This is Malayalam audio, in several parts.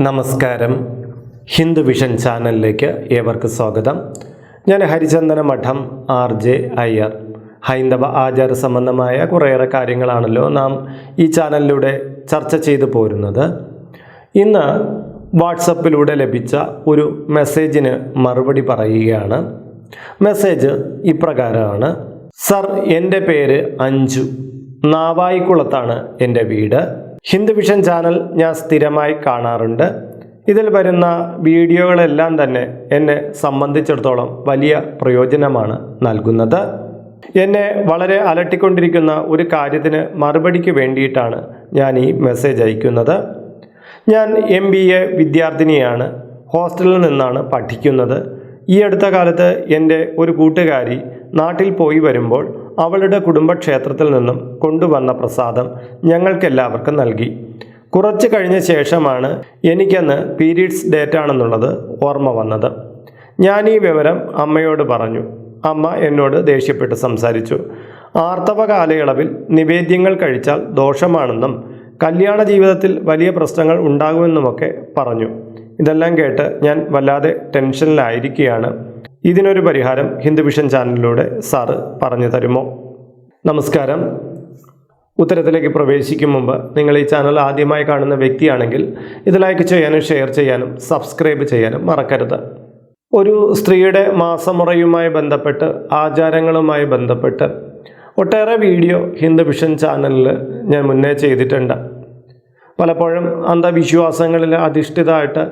നമസ്കാരം. ഹിന്ദു വിഷൻ ചാനലിലേക്ക് ഏവർക്ക് സ്വാഗതം. ഞാൻ ഹരിചന്ദന മഠം ആർ ജെ അയ്യർ. ഹൈന്ദവ ആചാര സംബന്ധമായ കുറേയേറെ കാര്യങ്ങളാണല്ലോ നാം ഈ ചാനലിലൂടെ ചർച്ച ചെയ്തു പോരുന്നത്. ഇന്ന് വാട്സപ്പിലൂടെ ലഭിച്ച ഒരു മെസ്സേജിന് മറുപടി പറയുകയാണ്. മെസ്സേജ് ഇപ്രകാരമാണ്. സർ എന്റെ പേര് അഞ്ജു. നാവായിക്കുളത്താണ് എന്റെ വീട്. ഹിന്ദു വിഷൻ ചാനൽ ഞാൻ സ്ഥിരമായി കാണാറുണ്ട്. ഇതിൽ വരുന്ന വീഡിയോകളെല്ലാം തന്നെ എന്നെ സംബന്ധിച്ചിടത്തോളം വലിയ പ്രയോജനമാണ് നൽകുന്നത്. എന്നെ വളരെ അലട്ടിക്കൊണ്ടിരിക്കുന്ന ഒരു കാര്യത്തിന് മറുപടിക്ക് വേണ്ടിയിട്ടാണ് ഞാൻ ഈ മെസ്സേജ് അയക്കുന്നത്. ഞാൻ എം ബി എ വിദ്യാർത്ഥിനിയാണ്. ഹോസ്റ്റലിൽ നിന്നാണ് പഠിക്കുന്നത്. ഈ അടുത്ത കാലത്ത് എന്റെ ഒരു കൂട്ടുകാരി നാട്ടിൽ പോയി വരുമ്പോൾ അവളുടെ കുടുംബക്ഷേത്രത്തിൽ നിന്നും കൊണ്ടുവന്ന പ്രസാദം ഞങ്ങൾക്കെല്ലാവർക്കും നൽകി. കുറച്ച് കഴിഞ്ഞ ശേഷമാണ് എനിക്കന്ന് പീരീഡ്സ് ഡേറ്റ് ആണെന്നുള്ളത് ഓർമ്മ വന്നത്. ഞാൻ ഈ വിവരം അമ്മയോട് പറഞ്ഞു. അമ്മ എന്നോട് ദേഷ്യപ്പെട്ട് സംസാരിച്ചു. ആർത്തവ കാലയളവിൽ നിവേദ്യങ്ങൾ കഴിച്ചാൽ ദോഷമാണെന്നും കല്യാണ ജീവിതത്തിൽ വലിയ പ്രശ്നങ്ങൾ ഉണ്ടാകുമെന്നുമൊക്കെ പറഞ്ഞു. ഇതെല്ലാം കേട്ട് ഞാൻ വല്ലാതെ ടെൻഷനിലായിരിക്കുകയാണ്. ഇതിനൊരു പരിഹാരം ഹിന്ദു വിഷൻ ചാനലിലൂടെ സാറ് പറഞ്ഞു തരുമോ? നമസ്കാരം. ഉത്തരത്തിലേക്ക് പ്രവേശിക്കും മുമ്പ് നിങ്ങൾ ഈ ചാനൽ ആദ്യമായി കാണുന്ന വ്യക്തിയാണെങ്കിൽ ഇത് ലൈക്ക് ചെയ്യാനും ഷെയർ ചെയ്യാനും സബ്സ്ക്രൈബ് ചെയ്യാനും മറക്കരുത്. ഒരു സ്ത്രീയുടെ മാസമുറയുമായി ബന്ധപ്പെട്ട് ആചാരങ്ങളുമായി ബന്ധപ്പെട്ട് ഒട്ടേറെ വീഡിയോ ഹിന്ദു വിഷൻ ചാനലിൽ ഞാൻ മുന്നേ ചെയ്തിട്ടുണ്ട്. പലപ്പോഴും അന്ധവിശ്വാസങ്ങളിൽ അധിഷ്ഠിതമായിട്ട്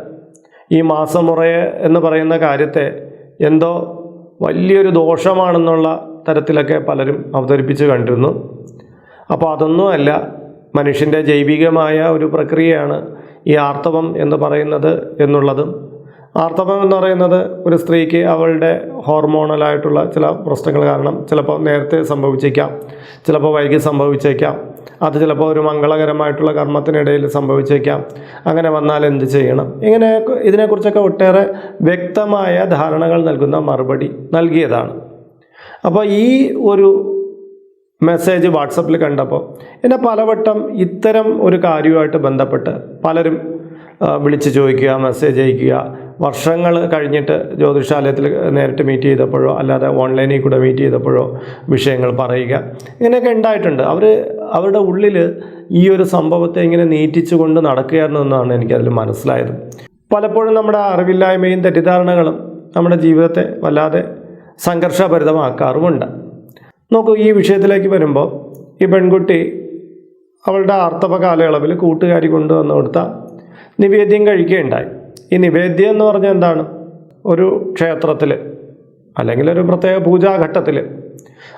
ഈ മാസമുറയെ എന്ന് പറയുന്ന കാര്യത്തെ എന്തോ വലിയൊരു ദോഷമാണെന്നുള്ള തരത്തിലൊക്കെ പലരും അവതരിപ്പിച്ച് കണ്ടിരുന്നു. അപ്പോൾ അതൊന്നുമല്ല മനുഷ്യന്റെ ജൈവികമായ ഒരു പ്രക്രിയയാണ് ഈ ആർത്തവം എന്ന് പറയുന്നത് എന്നുള്ളതും. ആർത്തവം എന്ന് പറയുന്നത് ഒരു സ്ത്രീക്ക് അവളുടെ ഹോർമോണലായിട്ടുള്ള ചില പ്രശ്നങ്ങൾ കാരണം ചിലപ്പോൾ നേരത്തെ സംഭവിച്ചേക്കാം ചിലപ്പോൾ വൈകി സംഭവിച്ചേക്കാം. അത് ചിലപ്പോൾ ഒരു മംഗളകരമായിട്ടുള്ള കർമ്മത്തിനിടയിൽ സംഭവിച്ചേക്കാം. അങ്ങനെ വന്നാൽ എന്ത് ചെയ്യണം? ഇങ്ങനെ ഇതിനെക്കുറിച്ചൊക്കെ ഒട്ടേറെ വ്യക്തമായ ധാരണകൾ നൽകുന്ന മറുപടി നൽകിയതാണ്. അപ്പോൾ ഈ ഒരു മെസ്സേജ് വാട്സപ്പിൽ കണ്ടപ്പോൾ എന്നെ പലവട്ടം ഇത്തരം ഒരു കാര്യവുമായിട്ട് ബന്ധപ്പെട്ട് പലരും വിളിച്ച് ചോദിക്കുക മെസ്സേജ് അയക്കുക. വർഷങ്ങൾ കഴിഞ്ഞിട്ട് ജ്യോതിഷാലയത്തിൽ നേരിട്ട് മീറ്റ് ചെയ്തപ്പോഴോ അല്ലാതെ ഓൺലൈനിൽ കൂടെ മീറ്റ് ചെയ്തപ്പോഴോ വിഷയങ്ങൾ പറയുക. ഇങ്ങനെയൊക്കെ ഉണ്ടായിട്ടുണ്ട്. അവർ അവരുടെ ഉള്ളിൽ ഈ ഒരു സംഭവത്തെ ഇങ്ങനെ നീറ്റിച്ചുകൊണ്ട് നടക്കുകയായിരുന്നു എന്നാണ് എനിക്കതിൽ മനസ്സിലായത്. പലപ്പോഴും നമ്മുടെ അറിവില്ലായ്മയും തെറ്റിദ്ധാരണകളും നമ്മുടെ ജീവിതത്തെ വല്ലാതെ സംഘർഷഭരിതമാക്കാറുമുണ്ട്. നോക്കൂ ഈ വിഷയത്തിലേക്ക് വരുമ്പോൾ ഈ പെൺകുട്ടി അവളുടെ ആർത്തവ കാലയളവിൽ കൂട്ടുകാരി കൊണ്ടുവന്ന് കൊടുത്ത നിവേദ്യം കഴിക്കുകയുണ്ടായി. ഈ നിവേദ്യം എന്ന് പറഞ്ഞാൽ എന്താണ്? ഒരു ക്ഷേത്രത്തിൽ അല്ലെങ്കിൽ ഒരു പ്രത്യേക പൂജാഘട്ടത്തിൽ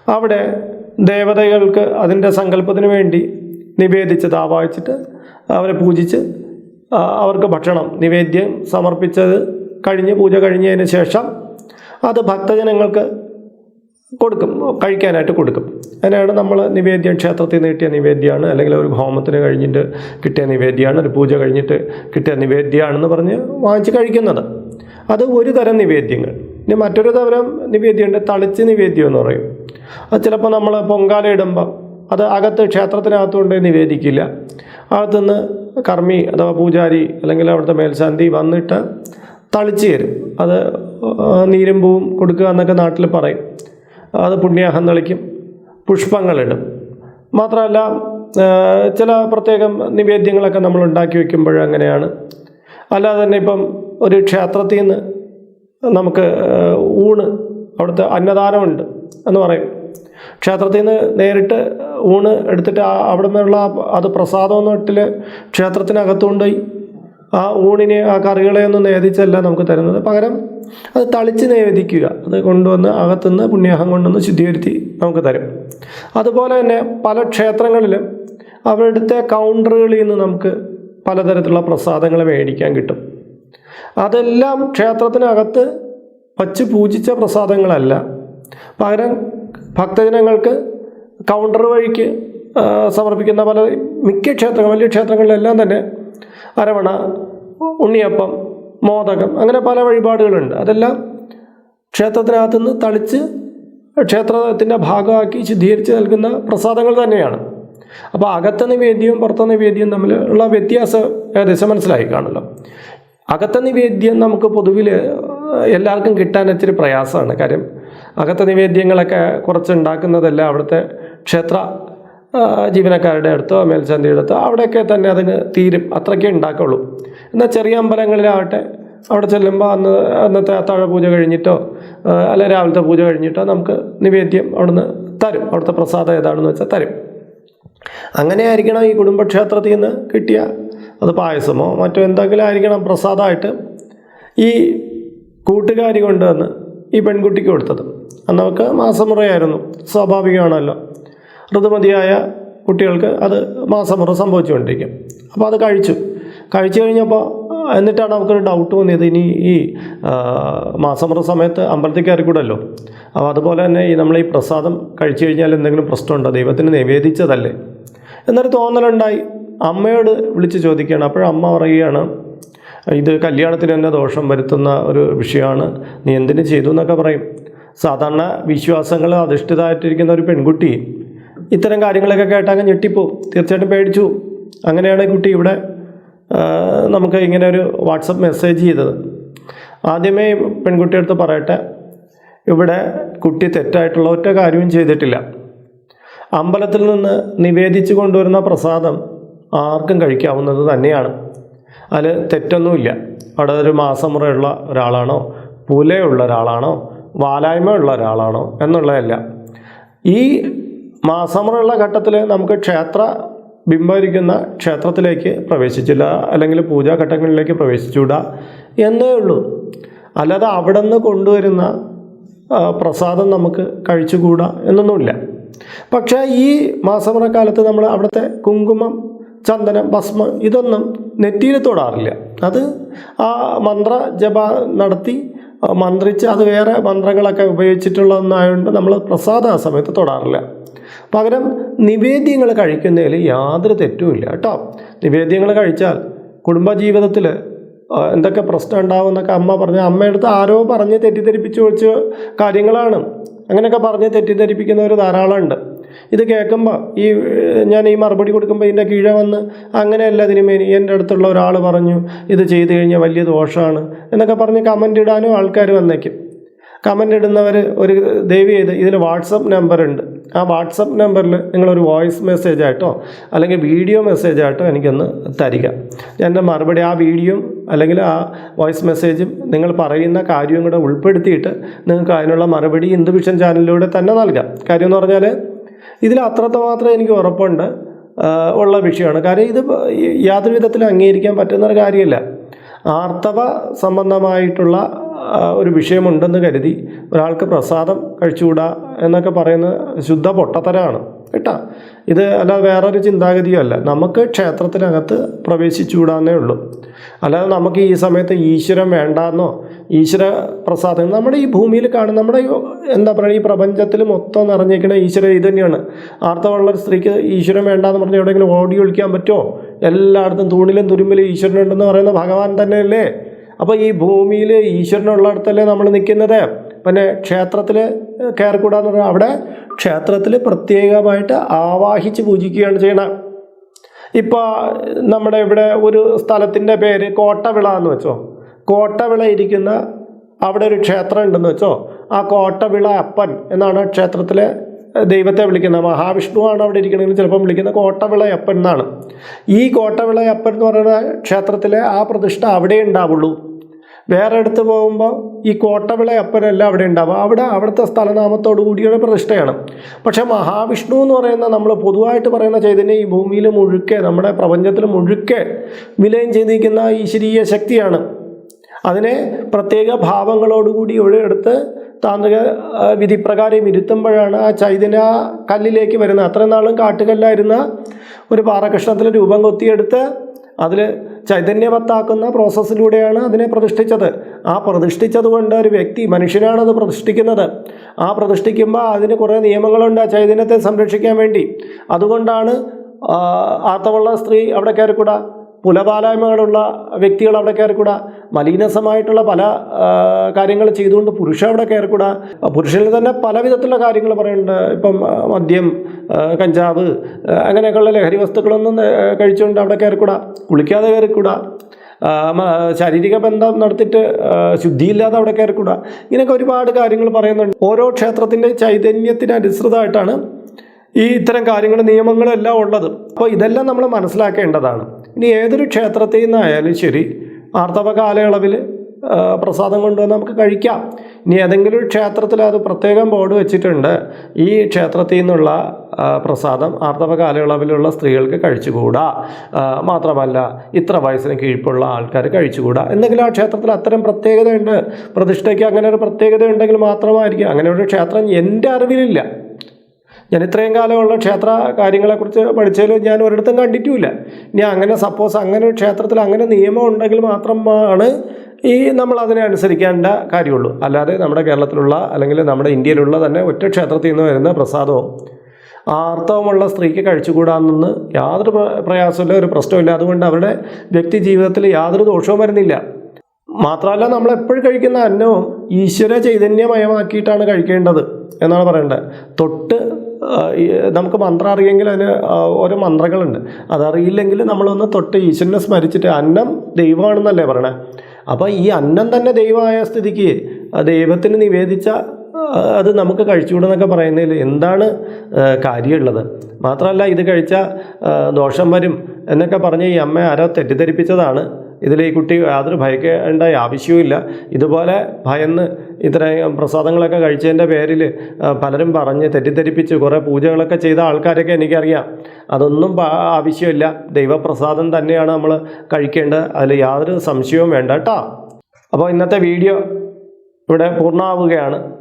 അവിടെ ദേവതകൾക്ക് അതിന്റെ സങ്കല്പത്തിന് വേണ്ടി നിവേദിച്ചത് ആവാഹിച്ചിട്ട് അവരെ പൂജിച്ച് അവർക്ക് ഭക്ഷണം നിവേദ്യം സമർപ്പിച്ചത് കഴിഞ്ഞ് പൂജ കഴിഞ്ഞതിന് ശേഷം അത് ഭക്തജനങ്ങൾക്ക് കൊടുക്കും. കഴിക്കാനായിട്ട് കൊടുക്കും. അതിനാണ് നമ്മൾ നിവേദ്യം ക്ഷേത്രത്തിൽ നീട്ടിയ നിവേദ്യമാണ്. അല്ലെങ്കിൽ ഒരു ഹോമത്തിന് കഴിഞ്ഞിട്ട് കിട്ടിയ നിവേദ്യമാണ്. ഒരു പൂജ കഴിഞ്ഞിട്ട് കിട്ടിയ നിവേദ്യമാണെന്ന് പറഞ്ഞ് വാങ്ങിച്ച് കഴിക്കുന്നത്. അത് ഒരു തരം നിവേദ്യങ്ങൾ. ഇനി മറ്റൊരു തരം നിവേദ്യമുണ്ട്. തളിച്ച് നിവേദ്യം എന്ന് പറയും. അത് ചിലപ്പോൾ നമ്മൾ പൊങ്കാല ഇടുമ്പോൾ അത് അകത്ത് ക്ഷേത്രത്തിനകത്തുകൊണ്ട് നിവേദിക്കില്ല. അകത്തുനിന്ന് കർമ്മി അഥവാ പൂജാരി അല്ലെങ്കിൽ അവിടുത്തെ മേൽശാന്തി വന്നിട്ട് തളിച്ച് തരും. അത് നീരമ്പൂവും നീരും പൂവും കൊടുക്കുക എന്നൊക്കെ നാട്ടിൽ പറയും. അത് പുണ്യാഹം തളിക്കും പുഷ്പങ്ങളിടും. മാത്രമല്ല ചില പ്രത്യേകം നിവേദ്യങ്ങളൊക്കെ നമ്മൾ ഉണ്ടാക്കി വയ്ക്കുമ്പോൾ അങ്ങനെയാണ്. അല്ലാതെ തന്നെ ഇപ്പം ഒരു ക്ഷേത്രത്തിൽ നിന്ന് നമുക്ക് ഊണ് അവിടുത്തെ അന്നദാനമുണ്ട് എന്ന് പറയും. ക്ഷേത്രത്തിൽ നിന്ന് നേരിട്ട് ഊണ് എടുത്തിട്ട് ആ അവിടെ നിന്നുള്ള അത് പ്രസാദം എന്നിട്ടിൽ ക്ഷേത്രത്തിനകത്തുകൊണ്ടുപോയി ആ ഊണിനെ ആ കറികളെ ഒന്നും നേദിച്ചല്ല നമുക്ക് തരുന്നത്. പകരം അത് തളിച്ച് നിവേദിക്കുക. അത് കൊണ്ടുവന്ന് അകത്തുനിന്ന് പുണ്യാഹം കൊണ്ടുവന്ന് ശുദ്ധീകരിച്ച് നമുക്ക് തരും. അതുപോലെ തന്നെ പല ക്ഷേത്രങ്ങളിലും അവരുടെ കൗണ്ടറുകളിൽ നിന്ന് നമുക്ക് പലതരത്തിലുള്ള പ്രസാദങ്ങൾ മേടിക്കാൻ കിട്ടും. അതെല്ലാം ക്ഷേത്രത്തിനകത്ത് വച്ച് പൂജിച്ച പ്രസാദങ്ങളല്ല. പകരം ഭക്തജനങ്ങൾക്ക് കൗണ്ടർ വഴിക്ക് സമർപ്പിക്കുന്ന പല മിക്ക ക്ഷേത്രങ്ങൾ വലിയ ക്ഷേത്രങ്ങളിലെല്ലാം തന്നെ അരവണ ഉണ്ണിയപ്പം മോദകം. അങ്ങനെ പല വഴിപാടുകളുണ്ട്. അതെല്ലാം ക്ഷേത്രത്തിനകത്തുനിന്ന് തളിച്ച് ക്ഷേത്രത്തിന്റെ ഭാഗമാക്കി ശുദ്ധീകരിച്ച് നൽകുന്ന പ്രസാദങ്ങൾ തന്നെയാണ്. അപ്പോൾ അകത്തെ നിവേദ്യവും പുറത്തെ നിവേദ്യവും തമ്മിലുള്ള വ്യത്യാസം ഏകദേശം മനസ്സിലായി കാണുമല്ലോ. അകത്തെ നിവേദ്യം നമുക്ക് പൊതുവിൽ എല്ലാവർക്കും കിട്ടാൻ ഇച്ചിരി പ്രയാസമാണ്. കാര്യം അകത്തെ നിവേദ്യങ്ങളൊക്കെ കുറച്ച് ഉണ്ടാക്കുന്നതെല്ലാം അവിടുത്തെ ക്ഷേത്ര ജീവനക്കാരുടെ അടുത്തോ മേൽശാന്തിയുടെ അടുത്തോ അവിടെയൊക്കെ തന്നെ അതിന് തീരും. അത്രയ്ക്കേ ഉണ്ടാക്കുള്ളൂ. എന്നാൽ ചെറിയ അമ്പലങ്ങളിലാവട്ടെ അവിടെ ചെല്ലുമ്പോൾ അന്ന് അന്നത്തെ അത്താഴ പൂജ കഴിഞ്ഞിട്ടോ അല്ലെ രാവിലത്തെ പൂജ കഴിഞ്ഞിട്ടോ നമുക്ക് നിവേദ്യം അവിടുന്ന് തരും. അവിടുത്തെ പ്രസാദം ഏതാണെന്ന് വെച്ചാൽ തരും. അങ്ങനെ ആയിരിക്കണം ഈ കുടുംബക്ഷേത്രത്തിൽ നിന്ന് കിട്ടിയ അത് പായസമോ മറ്റോ എന്തെങ്കിലും ആയിരിക്കണം പ്രസാദമായിട്ട് ഈ കൂട്ടുകാരി കൊണ്ടുവന്ന് ഈ പെൺകുട്ടിക്ക് കൊടുത്തത്. അന്ന് മാസമുറയായിരുന്നു സ്വാഭാവികമാണല്ലോ. ഋതുമതിയായ കുട്ടികൾക്ക് അത് മാസമുറ സംഭവിച്ചുകൊണ്ടിരിക്കും. അപ്പോൾ അത് കഴിച്ചു. കഴിച്ചു കഴിഞ്ഞപ്പോൾ എന്നിട്ടാണ് നമുക്കൊരു ഡൗട്ട് തോന്നിയത് ഇനി ഈ മാസമൃത സമയത്ത് അമ്പലത്തിൽ കയറിക്കൂടല്ലോ. അപ്പോൾ അതുപോലെ തന്നെ ഈ നമ്മൾ ഈ പ്രസാദം കഴിച്ചു കഴിഞ്ഞാൽ എന്തെങ്കിലും പ്രശ്നമുണ്ടോ? ദൈവത്തിന് നിവേദിച്ചതല്ലേ? എന്നൊരു തോന്നലുണ്ടായി. അമ്മയോട് വിളിച്ച് ചോദിക്കുകയാണ്. അമ്മ പറയുകയാണ് ഇത് കല്യാണത്തിന് തന്നെ ദോഷം വരുത്തുന്ന ഒരു വിഷയമാണ്. നീ എന്തിനു ചെയ്തു എന്നൊക്കെ പറയും. സാധാരണ വിശ്വാസങ്ങൾ അധിഷ്ഠിതമായിട്ടിരിക്കുന്ന ഒരു പെൺകുട്ടി ഇത്തരം കാര്യങ്ങളൊക്കെ കേട്ടാൽ ഞെട്ടിപ്പോവും. തീർച്ചയായിട്ടും പേടിച്ചു. അങ്ങനെയാണ് കുട്ടി ഇവിടെ നമുക്ക് ഇങ്ങനെ ഒരു വാട്സപ്പ് മെസ്സേജ് ചെയ്തത്. ആദ്യമേ പെൺകുട്ടിയെടുത്ത് പറയട്ടെ ഇവിടെ കുട്ടി തെറ്റായിട്ടുള്ള ഒറ്റ കാര്യവും ചെയ്തിട്ടില്ല. അമ്പലത്തിൽ നിന്ന് നിവേദിച്ചു കൊണ്ടുവരുന്ന പ്രസാദം ആർക്കും കഴിക്കാവുന്നത് തന്നെയാണ്. അതിൽ തെറ്റൊന്നുമില്ല. അവിടെ ഒരു മാസമുറയുള്ള ഒരാളാണോ പുലയുള്ള ഒരാളാണോ വാലായ്മയുള്ള ഒരാളാണോ എന്നുള്ളതല്ല. ഈ മാസമുറയുള്ള ഘട്ടത്തിൽ നമുക്ക് ക്ഷേത്ര ബിംബമിരിക്കുന്ന ക്ഷേത്രത്തിലേക്ക് പ്രവേശിച്ചില്ല അല്ലെങ്കിൽ പൂജാഘട്ടങ്ങളിലേക്ക് പ്രവേശിച്ചുകൂടാ എന്നേ ഉള്ളൂ. അല്ലാതെ അവിടെ നിന്ന് കൊണ്ടുവരുന്ന പ്രസാദം നമുക്ക് കഴിച്ചുകൂടാ എന്നൊന്നുമില്ല. പക്ഷേ ഈ മാസമറക്കാലത്ത് നമ്മൾ അവിടുത്തെ കുങ്കുമം ചന്ദനം ഭസ്മം ഇതൊന്നും നെറ്റിയിൽ തൊടാറില്ല. അത് ആ മന്ത്ര ജപ നടത്തി മന്ത്രിച്ച് അത് വേറെ മന്ത്രങ്ങളൊക്കെ ഉപയോഗിച്ചിട്ടുള്ളതെന്നായതുകൊണ്ട് നമ്മൾ പ്രസാദം ആ സമയത്ത് തൊടാറില്ല. പകരം നിവേദ്യങ്ങൾ കഴിക്കുന്നതിൽ യാതൊരു തെറ്റുമില്ല കേട്ടോ. നിവേദ്യങ്ങൾ കഴിച്ചാൽ കുടുംബജീവിതത്തിൽ എന്തൊക്കെ പ്രശ്നം ഉണ്ടാവും എന്നൊക്കെ അമ്മ പറഞ്ഞ അമ്മയടുത്ത് ആരോ പറഞ്ഞ് തെറ്റിദ്ധരിപ്പിച്ച് വെച്ച് കാര്യങ്ങളാണ്. അങ്ങനെയൊക്കെ പറഞ്ഞ് തെറ്റിദ്ധരിപ്പിക്കുന്നവർ ധാരാളമുണ്ട്. ഇത് കേൾക്കുമ്പോൾ ഈ ഞാൻ ഈ മറുപടി കൊടുക്കുമ്പോൾ ഇതിന്റെ കീഴ വന്ന് അങ്ങനെയല്ല തിരുമേനി എന്റെ അടുത്തുള്ള ഒരാൾ പറഞ്ഞു ഇത് ചെയ്തു കഴിഞ്ഞാൽ വലിയ ദോഷമാണ് എന്നൊക്കെ പറഞ്ഞ് കമന്റ് ഇടാനും ആൾക്കാർ വന്നേക്കും. കമന്റ് ഇടുന്നവർ ഒരു ദയവ് ചെയ്ത് ഇതിൽ വാട്സപ്പ് നമ്പർ ഉണ്ട് ആ വാട്സപ്പ് നമ്പറിൽ നിങ്ങളൊരു വോയിസ് മെസ്സേജ് ആയിട്ടോ അല്ലെങ്കിൽ വീഡിയോ മെസ്സേജ് ആയിട്ടോ എനിക്കൊന്ന് തരിക. എന്റെ മറുപടി ആ വീഡിയോ അല്ലെങ്കിൽ ആ വോയിസ് മെസ്സേജും നിങ്ങൾ പറയുന്ന കാര്യവും കൂടെ ഉൾപ്പെടുത്തിയിട്ട് നിങ്ങൾക്ക് അതിനുള്ള മറുപടി ഇന്ദു വിഷൻ ചാനലിലൂടെ തന്നെ നൽകാം. കാര്യം എന്ന് പറഞ്ഞാൽ ഇതിൽ അത്രത്തോളം എനിക്ക് ഉറപ്പുണ്ട് ഉള്ള വിഷയമാണ്. കാര്യം ഇത് യാതൊരു വിധത്തിൽ അംഗീകരിക്കാൻ പറ്റുന്ന ഒരു കാര്യമല്ല. ആർത്തവ സംബന്ധമായിട്ടുള്ള ഒരു വിഷയമുണ്ടെന്ന് കരുതി ഒരാൾക്ക് പ്രസാദം കഴിച്ചുകൂടാ എന്നൊക്കെ പറയുന്ന ശുദ്ധ പൊട്ടത്തരമാണ് കേട്ടാ? ഇത് അല്ലാതെ വേറൊരു ചിന്താഗതിയും അല്ല. നമുക്ക് ക്ഷേത്രത്തിനകത്ത് പ്രവേശിച്ചുകൂടാന്നേ ഉള്ളൂ. അല്ലാതെ നമുക്ക് ഈ സമയത്ത് ഈശ്വരൻ വേണ്ടാന്നോ ഈശ്വര പ്രസാദം. നമ്മുടെ ഈ ഭൂമിയിൽ കാണുന്ന നമ്മുടെ എന്താ പറയുക ഈ പ്രപഞ്ചത്തിൽ മൊത്തം നിറഞ്ഞിരിക്കുന്ന ഈശ്വര ഇത് തന്നെയാണ് ആർത്തവമുള്ള ഒരു സ്ത്രീക്ക് ഈശ്വരൻ വേണ്ടാന്ന് പറഞ്ഞ് എവിടെയെങ്കിലും ഓടി ഒളിക്കാൻ പറ്റുമോ? എല്ലായിടത്തും തൂണിലും തുരുമ്പിലും ഈശ്വരനുണ്ടെന്ന് പറയുന്ന ഭഗവാൻ തന്നെയല്ലേ? അപ്പോൾ ഈ ഭൂമിയിൽ ഈശ്വരനുള്ളിടത്തല്ലേ നമ്മൾ നിൽക്കുന്നത്? പിന്നെ ക്ഷേത്രത്തിൽ കയറിക്കൂടാന്ന് പറഞ്ഞാൽ അവിടെ ക്ഷേത്രത്തിൽ പ്രത്യേകമായിട്ട് ആവാഹിച്ച് പൂജിക്കുകയാണ് ചെയ്യണം. ഇപ്പോൾ നമ്മുടെ ഇവിടെ ഒരു സ്ഥലത്തിന്റെ പേര് കോട്ടവിള എന്ന് വെച്ചോ. കോട്ടവിള ഇരിക്കുന്ന അവിടെ ഒരു ക്ഷേത്രം ഉണ്ടെന്ന് വെച്ചോ. ആ കോട്ടവിള അപ്പൻ എന്നാണ് ക്ഷേത്രത്തിലെ ദൈവത്തെ വിളിക്കുന്നത് മഹാവിഷ്ണുവാണ് അവിടെ ഇരിക്കണമെങ്കിൽ ചിലപ്പം വിളിക്കുന്നത് കോട്ടവിളയപ്പൻ എന്നാണ്. ഈ കോട്ടവിളയപ്പൻ എന്ന് പറയുന്ന ക്ഷേത്രത്തിലെ ആ പ്രതിഷ്ഠ അവിടെ ഉണ്ടാവുള്ളൂ. വേറെ അടുത്ത് പോകുമ്പോൾ ഈ കോട്ടവിളയപ്പനല്ല അവിടെ ഉണ്ടാവുക. അവിടെ അവിടുത്തെ സ്ഥലനാമത്തോടു കൂടിയുള്ള പ്രതിഷ്ഠയാണ്. പക്ഷേ മഹാവിഷ്ണു എന്ന് പറയുന്ന നമ്മൾ പൊതുവായിട്ട് പറയുന്ന ചൈതന്യം ഈ ഭൂമിയിൽ മുഴുക്കെ നമ്മുടെ പ്രപഞ്ചത്തിൽ മുഴുക്കെ വിലയം ചെയ്തിരിക്കുന്ന ഈശ്വരീയ ശക്തിയാണ് അതിനെ പ്രത്യേക ഭാവങ്ങളോടുകൂടി ഇവിടെ എടുത്ത് താന്ത്രിക വിധി വിധിപ്രകാരം ഇരുത്തുമ്പോഴാണ് ആ ചൈതന്യ കല്ലിലേക്ക് വരുന്നത്. അത്രയും നാളും കാട്ടുകല്ലായിരുന്ന ഒരു പാറകഷ്ണത്തിൽ രൂപം കൊത്തിയെടുത്ത് അതിൽ ചൈതന്യവത്താക്കുന്ന പ്രോസസ്സിലൂടെയാണ് അതിനെ പ്രതിഷ്ഠിച്ചത്. ആ പ്രതിഷ്ഠിച്ചത് കൊണ്ട് ഒരു വ്യക്തി മനുഷ്യനാണത് പ്രതിഷ്ഠിക്കുന്നത്. ആ പ്രതിഷ്ഠിക്കുമ്പോൾ അതിന് കുറേ നിയമങ്ങളുണ്ട് ആ ചൈതന്യത്തെ സംരക്ഷിക്കാൻ വേണ്ടി. അതുകൊണ്ടാണ് ആർത്തവുള്ള സ്ത്രീ അവിടെ കയറിക്കൂടാ? പുലപാലായ്മകളുള്ള വ്യക്തികൾ അവിടെ കയറിക്കൂടാ? മലീനസമായിട്ടുള്ള പല കാര്യങ്ങൾ ചെയ്തുകൊണ്ട് പുരുഷ അവിടെ കയറിക്കൂടാ. പുരുഷനിൽ തന്നെ പല വിധത്തിലുള്ള കാര്യങ്ങൾ പറയുന്നുണ്ട്. ഇപ്പം മദ്യം കഞ്ചാവ് അങ്ങനെയൊക്കെയുള്ള ലഹരി വസ്തുക്കളൊന്നും കഴിച്ചുകൊണ്ട് അവിടെ കയറിക്കൂടാ. കുളിക്കാതെ കയറിക്കൂടാ. ശാരീരിക ബന്ധം നടത്തിയിട്ട് ശുദ്ധിയില്ലാതെ അവിടെ കയറിക്കൂടാ. ഇങ്ങനെയൊക്കെ ഒരുപാട് കാര്യങ്ങൾ പറയുന്നുണ്ട്. ഓരോ ക്ഷേത്രത്തിന്റെ ചൈതന്യത്തിന് അനുസൃതമായിട്ടാണ് ഈ ഇത്തരം കാര്യങ്ങൾ നിയമങ്ങളെല്ലാം ഉള്ളത്. അപ്പോൾ ഇതെല്ലാം നമ്മൾ മനസ്സിലാക്കേണ്ടതാണ്. ഇനി ഏതൊരു ക്ഷേത്രത്തിൽ നിന്നായാലും ശരി ആർത്തവ കാലയളവിൽ പ്രസാദം കൊണ്ടുവന്ന് നമുക്ക് കഴിക്കാം. ഇനി ഏതെങ്കിലും ഒരു ക്ഷേത്രത്തിൽ അത് പ്രത്യേകം ബോർഡ് വെച്ചിട്ടുണ്ട്. ഈ ക്ഷേത്രത്തിൽ നിന്നുള്ള പ്രസാദം ആർത്തവ കാലയളവിലുള്ള സ്ത്രീകൾക്ക് കഴിച്ചുകൂടാ. മാത്രമല്ല ഇത്ര വയസ്സിന് കീഴ്പ്പുള്ള ആൾക്കാർ കഴിച്ചുകൂടാ. എന്തെങ്കിലും ആ ക്ഷേത്രത്തിൽ അത്തരം പ്രത്യേകതയുണ്ട്? പ്രതിഷ്ഠയ്ക്ക് അങ്ങനെ ഒരു പ്രത്യേകത ഉണ്ടെങ്കിൽ മാത്രമായിരിക്കും. അങ്ങനെ ഒരു ക്ഷേത്രം എന്റെ അറിവിലില്ല. ഞാൻ ഇത്രയും കാലമുള്ള ക്ഷേത്ര കാര്യങ്ങളെക്കുറിച്ച് പഠിച്ചതിൽ ഞാൻ ഒരിടത്തും കണ്ടിട്ടുമില്ല. ഇനി അങ്ങനെ സപ്പോസ് അങ്ങനെ ഒരു ക്ഷേത്രത്തിൽ അങ്ങനെ നിയമം ഉണ്ടെങ്കിൽ മാത്രമാണ് ഈ നമ്മൾ അതിനെ അനുസരിക്കേണ്ട കാര്യമുള്ളൂ. അല്ലാതെ നമ്മുടെ കേരളത്തിലുള്ള അല്ലെങ്കിൽ നമ്മുടെ ഇന്ത്യയിലുള്ള തന്നെ ഒറ്റ ക്ഷേത്രത്തിൽ നിന്ന് വരുന്ന പ്രസാദവും ആർത്തവമുള്ള സ്ത്രീക്ക് കഴിച്ചുകൂടാമെന്ന് യാതൊരു പ്ര- പ്രയാസമില്ല ഒരു പ്രശ്നമില്ല അതുകൊണ്ട് അവരുടെ വ്യക്തി ജീവിതത്തിൽ യാതൊരു ദോഷവും വരുന്നില്ല. മാത്രമല്ല നമ്മൾ എപ്പോഴും കഴിക്കുന്ന അന്നവും ഈശ്വര ചൈതന്യമയമാക്കിയിട്ടാണ് കഴിക്കേണ്ടത് എന്നാണ് പറയേണ്ടത്. തൊട്ട് നമുക്ക് മന്ത്രം അറിയെങ്കിൽ അതിന് ഓരോ മന്ത്രങ്ങളുണ്ട്. അതറിയില്ലെങ്കിൽ നമ്മളൊന്ന് തൊട്ട് ഈശ്വരനെ സ്മരിച്ചിട്ട് അന്നം ദൈവമാണെന്നല്ലേ പറയണേ. അപ്പോൾ ഈ അന്നം തന്നെ ദൈവമായ സ്ഥിതിക്ക് ദൈവത്തിന് നിവേദിച്ച അത് നമുക്ക് കഴിച്ചുകൂടെന്നൊക്കെ പറയുന്നതിൽ എന്താണ് കാര്യമുള്ളത്? മാത്രമല്ല ഇത് കഴിച്ചാൽ ദോഷം വരും എന്നൊക്കെ പറഞ്ഞ് ഈ അമ്മ ആരോ തെറ്റിദ്ധരിപ്പിച്ചതാണ്. ഇതിൽ ഈ കുട്ടി യാതൊരു ഭയക്കേണ്ട ആവശ്യവുമില്ല. ഇതുപോലെ ഭയന്ന് ഇത്രയും പ്രസാദങ്ങളൊക്കെ കഴിച്ചതിന്റെ പേരിൽ പലരും പറഞ്ഞ് തെറ്റിദ്ധരിപ്പിച്ച് കുറേ പൂജകളൊക്കെ ചെയ്ത ആൾക്കാരൊക്കെ എനിക്കറിയാം. അതൊന്നും ആവശ്യമില്ല. ദൈവപ്രസാദം തന്നെയാണ് നമ്മൾ കഴിക്കേണ്ടത്. അതിൽ യാതൊരു സംശയവും വേണ്ട കേട്ടോ. അപ്പോൾ ഇന്നത്തെ വീഡിയോ ഇവിടെ പൂർണമാവുകയാണ്.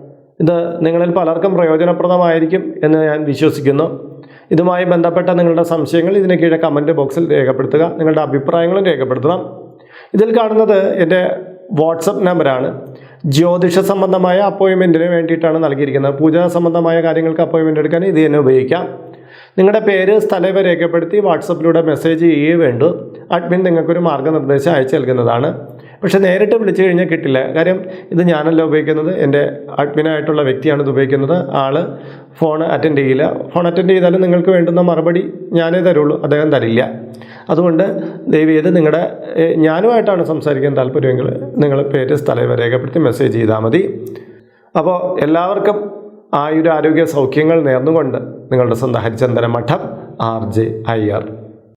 ഇത് നിങ്ങളിൽ പലർക്കും പ്രയോജനപ്രദമായിരിക്കും എന്ന് ഞാൻ വിശ്വസിക്കുന്നു. ഇതുമായി ബന്ധപ്പെട്ട നിങ്ങളുടെ സംശയങ്ങൾ ഇതിന് കീഴെ കമന്റ് ബോക്സിൽ രേഖപ്പെടുത്തുക. നിങ്ങളുടെ അഭിപ്രായങ്ങളും രേഖപ്പെടുത്തണം. ഇതിൽ കാണുന്നത് എന്റെ വാട്സപ്പ് നമ്പറാണ്. ജ്യോതിഷ സംബന്ധമായ അപ്പോയിൻമെന്റിന് വേണ്ടിയിട്ടാണ് നൽകിയിരിക്കുന്നത്. പൂജാ സംബന്ധമായ കാര്യങ്ങൾക്ക് അപ്പോയിൻമെന്റ് എടുക്കാൻ ഇത് തന്നെ ഉപയോഗിക്കാം. നിങ്ങളുടെ പേര് സ്ഥലം രേഖപ്പെടുത്തി വാട്സപ്പിലൂടെ മെസ്സേജ് ചെയ്യുകയേ വേണ്ടു. അഡ്മിൻ നിങ്ങൾക്കൊരു മാർഗനിർദ്ദേശം അയച്ചു നൽകുന്നതാണ്. പക്ഷേ നേരിട്ട് വിളിച്ചു കഴിഞ്ഞാൽ കിട്ടില്ല. കാര്യം ഇത് ഞാനല്ല ഉപയോഗിക്കുന്നത്. എന്റെ അഡ്മിനായിട്ടുള്ള വ്യക്തിയാണ് ഇത് ഉപയോഗിക്കുന്നത്. ആൾ ഫോൺ അറ്റൻഡ് ചെയ്യില്ല. ഫോൺ അറ്റൻഡ് ചെയ്താലും നിങ്ങൾക്ക് വേണ്ടുന്ന മറുപടി ഞാനേ തരുള്ളൂ. അദ്ദേഹം തരില്ല. അതുകൊണ്ട് ദയവ് നിങ്ങളുടെ ഞാനുമായിട്ടാണ് സംസാരിക്കാൻ താല്പര്യമെങ്കിൽ നിങ്ങൾ പേര് സ്ഥലം രേഖപ്പെടുത്തി മെസ്സേജ് ചെയ്താൽ മതി. അപ്പോൾ എല്ലാവർക്കും ആയുരാരോഗ്യ സൗഖ്യങ്ങൾ നേർന്നുകൊണ്ട് നിങ്ങളുടെ സ്വന്തം ഹരിചന്ദന മഠം ആർ ജെ അയ്യർ